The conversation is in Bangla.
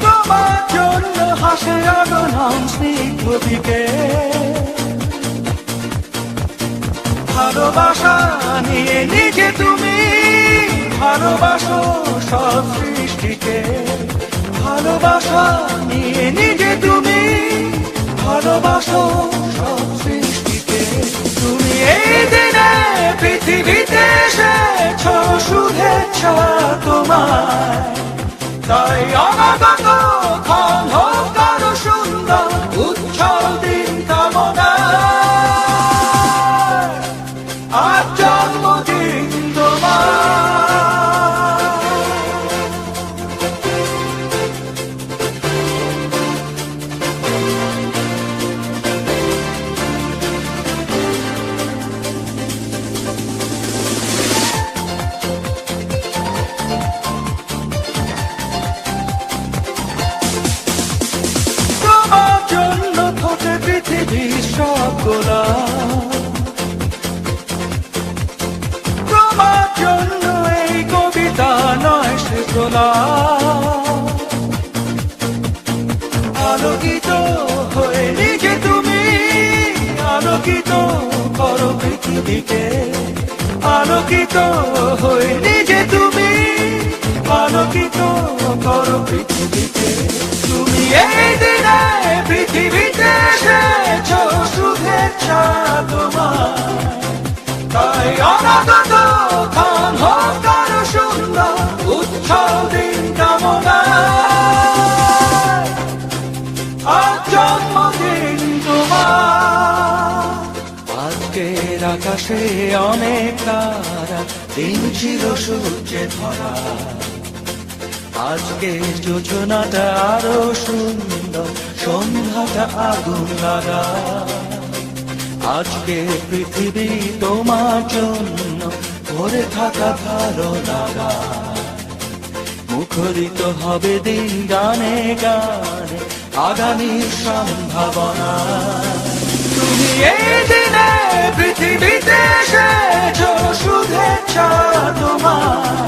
তোমার জন্য হাসে আগনাম ভালোবাসা নিয়ে নিজে তুমি ভালোবাসো সব সৃষ্টিকে। ভালোবাসা নিয়ে নিজে তুমি ভালোবাসো তাই পৃথিবীর সব গোলাপ তোমার জন্য এই কবিতা নয় সে গোলাপ আলোকিত হয়ে নিজে তুমি, আলোকিত করো পৃথিবীকে। আলোকিত হয়ে নিজে তুমি, আলোকিত করো পৃথিবীকে। পৃথিবীতে এসেছ শুভেচ্ছা তোমার তাই অনাগত ক্ষণ হোক আরও সুন্দর, উৎসব দিন কামনা আজ জন্মদিন তোমার। আজকের আকাশে অনেক তারা, দিন ছিল সূর্যে ধরা আজকে যোজনাটা আরও সুন্দর সন্ধ্যাটা আগুন লাগা। আজকে পৃথিবী তোমার জন্য ভরে থাকা ভালো লাগা। মুখরিত হবে দিন গানে গানে আগামীর সম্ভাবনা। তুমি এই দিনে পৃথিবীতে এসেছ, শুভেচ্ছা তোমার।